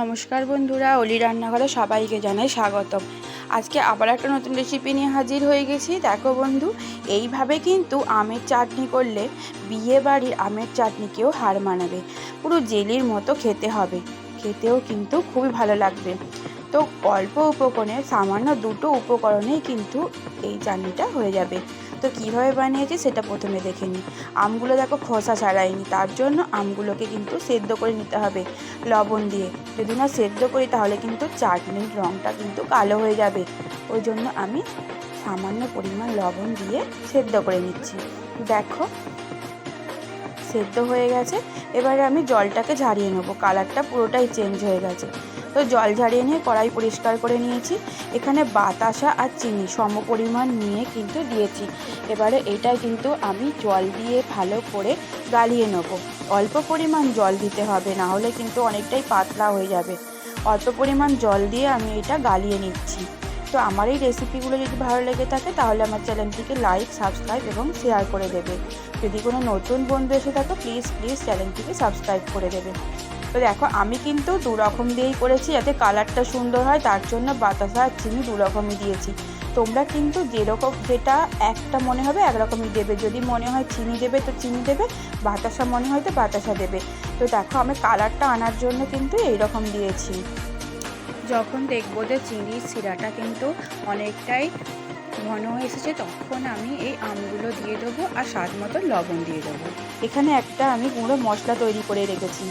নমস্কার বন্ধুরা, অলি রান্নাঘরে সবাইকে জানাই স্বাগতম। আজকে আবার একটা নতুন রেসিপি নিয়ে হাজির হয়ে গেছি। দেখো বন্ধু, এইভাবে কিন্তু আমের চাটনি করলে বিয়ে বাড়ির আমের চাটনিকেও হার মানাবে। পুরো জেলির মতো খেতে হবে। খেতেও কিন্তু খুবই ভালো লাগবে। তো অল্প উপকরণে সামান্য দুটো উপকরণেই কিন্তু এই চাটনিটা হয়ে যাবে। তো কীভাবে বানিয়েছি সেটা প্রথমে দেখে নিই। আমগুলো দেখো খোসা ছাড়াইনি, তার জন্য আমগুলোকে কিন্তু সেদ্ধ করে নিতে হবে লবণ দিয়ে। যদি না সেদ্ধ করি তাহলে কিন্তু চাটনির রঙটা কিন্তু কালো হয়ে যাবে। ওই জন্য আমি সামান্য পরিমাণ লবণ দিয়ে সেদ্ধ করে নিচ্ছি। দেখো, সেদ্ধ হয়ে গেছে। এবারে আমি জলটাকে ঝারিয়ে নেব। কালারটা পুরোটাই চেঞ্জ হয়ে গেছে। তো জল ঝাড়িয়ে নিয়ে কড়াই পরিষ্কার করে নিয়েছি। এখানে বাতাসা আর চিনি সম পরিমাণ নিয়ে কিন্তু দিয়েছি। এবারে এটা কিন্তু আমি জল দিয়ে ভালো করে গালিয়ে নেব। অল্প পরিমাণ জল দিতে হবে, না হলে কিন্তু অনেকটাই পাতলা হয়ে যাবে। অল্প পরিমাণ জল দিয়ে আমি এটা গালিয়ে নিচ্ছি। তো আমার এই রেসিপিগুলো যদি ভালো লেগে থাকে, তাহলে আমার চ্যানেলটিকে লাইক, সাবস্ক্রাইব এবং শেয়ার করে দেবে। যদি কোনো নতুন বন্ধু এসে থাকো, প্লিজ প্লিজ চ্যানেলটিকে সাবস্ক্রাইব করে দেবে। তো দেখো, আমি কিন্তু দু রকম দিয়েই করেছি, যাতে কালারটা সুন্দর হয়, তার জন্য বাতাসা আর চিনি দু রকমই দিয়েছি। তোমরা কিন্তু যেরকম, যেটা একটা মনে হবে একরকমই দেবে। যদি মনে হয় চিনি দেবে, তো চিনি দেবে, বাতাসা মনে হয় তো বাতাসা দেবে। তো দেখো, আমি কালারটা আনার জন্য কিন্তু এইরকম দিয়েছি। যখন দেখব যে চিনির শিরাটা কিন্তু অনেকটাই ঘন হয়ে এসেছে, তখন আমি এই আমগুলো দিয়ে দেবো আর স্বাদ মতো লবণ দিয়ে দেবো। এখানে একটা আমি গুঁড়ো মশলা তৈরি করে রেখেছি।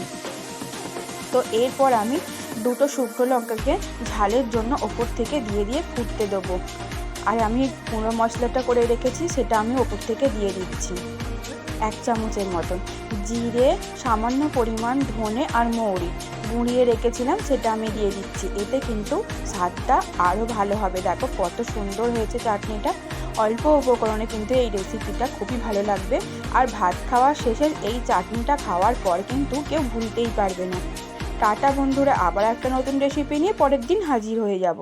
তো এরপর আমি দুটো শুকনো লঙ্কাকে ঝালের জন্য ওপর থেকে দিয়ে দিয়ে ফুটতে দেবো। আর আমি গুঁড়ো মশলাটা করে রেখেছি, সেটা আমি ওপর থেকে দিয়ে দিচ্ছি এক চামচের মতন। জিরে, সামান্য পরিমাণ ধনে আর মৌরি গুঁড়িয়ে রেখেছিলাম, সেটা আমি দিয়ে দিচ্ছি। এতে কিন্তু স্বাদটা আরও ভালো হবে। দেখো কত সুন্দর হয়েছে চাটনিটা। অল্প উপকরণে কিন্তু এই রেসিপিটা খুবই ভালো লাগবে। আর ভাত খাওয়ার শেষে এই চাটনিটা খাওয়ার পর কিন্তু কেউ ভুলতেই পারবে না। টাটা বন্ধুরা আবার একটা নতুন রেসিপি নিয়ে পরের দিন হাজির হয়ে যাব।